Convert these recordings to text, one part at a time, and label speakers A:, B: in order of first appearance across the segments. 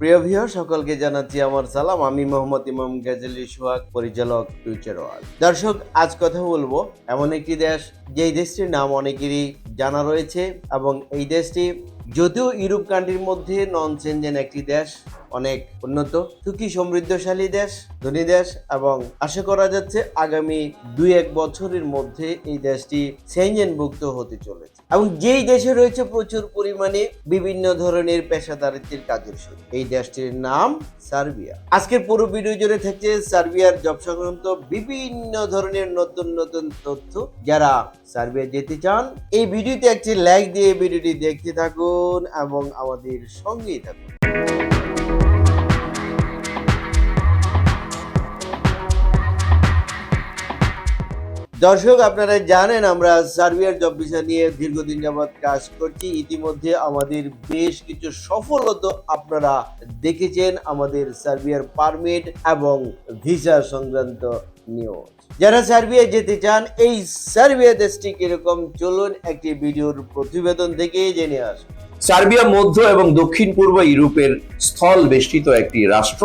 A: প্রিয় ভিউ সকলকে জানাচ্ছি আমার সালাম। আমি মোহাম্মদ ইমাম গাজী সোহাগ, পরিচালক ফিউচার ওয়ার্ল্ড দর্শক, আজ কথা বলব এমন একটি দেশ, যেই দেশটির নাম অনেকেরই জানা রয়েছে এবং এই দেশটি যদিও ইউরোপ কান্ট্রির মধ্যে নন চেঞ্জেন একটি দেশ অনেক উন্নত। সুখী সমৃদ্ধশালী দেশ, ধনী দেশ এবং আশা করা যাচ্ছে আগামী দুই এক বছরের মধ্যে এই দেশটি সেঞ্জেনভুক্ত হতে চলেছে। এবং যেই দেশে রয়েছে প্রচুর পরিমাণে বিভিন্ন ধরনের পেশাদারিত্বের কাজের সুযোগ। এই দেশটির নাম সার্বিয়া। আজকের পুরো ভিডিও জুড়ে থাকছে সার্বিয়ার জব সংক্রান্ত বিভিন্ন ধরনের নতুন নতুন তথ্য। যারা সার্বিয়া যেতে চান, এই ভিডিওতে একটি লাইক দিয়ে ভিডিওটি দেখতে থাকুন এবং আমাদের সঙ্গেই থাকুন। দর্শক, আপনারা জানেন আমরা সার্বিয়ার জব ভিসা নিয়ে দীর্ঘদিন যাবৎ কাজ করছি। ইতিমধ্যে আমাদের বেশ কিছু সফলতা আপনারা দেখেছেন আমাদের সার্বিয়ার পারমিট এবং ভিসা সংক্রান্ত নিউজ যারা সার্বিয়া যেতে চান, এই সার্বিয়া দেশটি কীরকম, চলুন একটি ভিডিওর প্রতিবেদন থেকে জেনে আসুন
B: সার্বিয়া মধ্য এবং দক্ষিণ পূর্ব ইউরোপের স্থল বেষ্টিত একটি রাষ্ট্র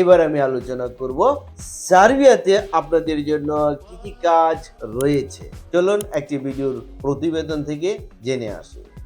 A: এবার আমি আলোচনা করব সার্বিয়াতে আপনাদের জন্য কি কি কাজ রয়েছে। চলুন একটি ভিডিওর প্রতিবেদন থেকে জেনে আসি।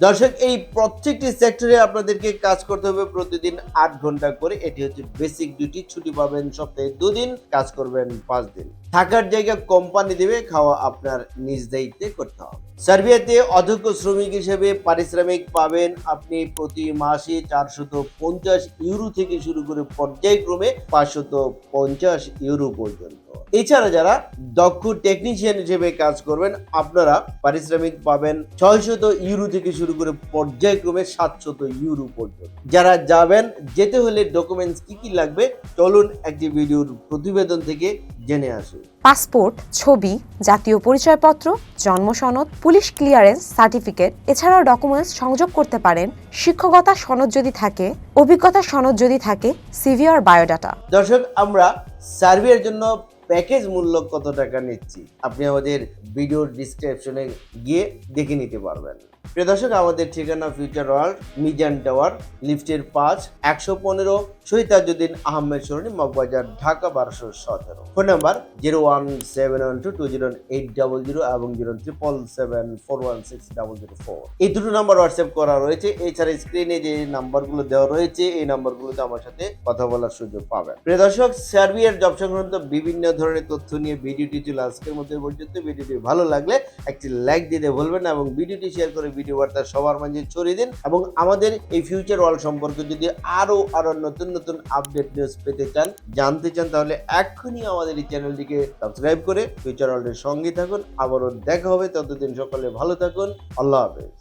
A: দর্শক, এই প্রত্যেকটি সেক্টরে আপনাদেরকে কাজ করতে হবে প্রতিদিন আট ঘণ্টা করে। এটি হচ্ছে বেসিক ডিউটি ছুটি পাবেন সপ্তাহে দুদিন, কাজ করবেন পাঁচ দিন। থাকার জায়গা কোম্পানি দেবে, খাওয়া আপনার নিজ দায়িত্বে করতে হবে। সার্বিয়াতে অধ্যক্ষ শ্রমিক হিসেবে পারিশ্রমিক পাবেন আপনি প্রতি মাসে চারশত পঞ্চাশ ইউরো থেকে শুরু করে পর্যায়ক্রমে পাঁচশত পঞ্চাশ ইউরো পর্যন্ত। এছাড়া যারা দক্ষ টেকনিশিয়ান হিসেবে কাজ করবেন, আপনারা পারিশ্রমিক পাবেন ছয়শত ইউরো থেকে শুরু করে পর্যায়ক্রমে সাতশত ইউরো পর্যন্ত। যারা যাবেন, যেতে হলে ডকুমেন্টস কি কি লাগবে, চলুন একটি ভিডিওর প্রতিবেদন থেকে জেনে আসুন।
C: পাসপোর্ট ছবি জাতীয় পরিচয়পত্র জন্ম সনদ পুলিশ ক্লিয়ারেন্স সার্টিফিকেট এছাড়াও ডকুমেন্টস সংযোগ করতে পারেন। শিক্ষকতা সনদ যদি থাকে অভিজ্ঞতা সনদ যদি থাকে সিভি আর বায়োডাটা
A: দর্শক আমরা সার্ভের জন্য প্যাকেজ মূল্য কত টাকা নিচ্ছি? আপনি আমাদের ভিডিওর ডিসক্রিপশনে গিয়ে দেখে নিতে পারবেন। প্রিয় দর্শক, আমাদের ঠিকানা ফিউচার ওয়ার্ল্ড মিজান টাওয়ার লিফটের পাঁচ, একশো পনেরো, শহীদ তাজুদ্দিন আহমেদ সরণি, মগবাজার, ঢাকা, বারোশো সতেরো। Phone number zero one seven one two two zero eight double zero এবং zero triple seven four one six double zero four. এই দুটো নাম্বার হোয়াটসঅ্যাপ করা রয়েছে। এছাড়া স্ক্রিনে যে নাম্বারগুলো দেওয়া রয়েছে, এই নাম্বারগুলোতে আমার সাথে কথা বলার সুযোগ পাবেন। প্রিয় দর্শক, সার্বিয়ার জব সংক্রান্ত বিভিন্ন ধরনের তথ্য নিয়ে ভিডিওটি ছিল আজকের মধ্যে পর্যন্ত। ভিডিওটি ভালো লাগলে একটি লাইক দিতে ভুলবেন এবং ভিডিওটি শেয়ার করে ভিডিও বার্তা সবার মাঝে ছড়িয়ে দিন এবং আমাদের এই ফিউচার ওয়ার্ল্ড সম্পর্কে যদি আরও আরও নতুন নতুন আপডেট নিউজ পেতে চান, জানতে চান, তাহলে এক্ষুনি আমাদের এই চ্যানেলটিকে সাবস্ক্রাইব করে ফিউচার ওয়ার্ল্ডের সঙ্গে থাকুন। আবারও দেখা হবে ততদিন সকলে ভালো থাকুন। আল্লাহ হাফেজ।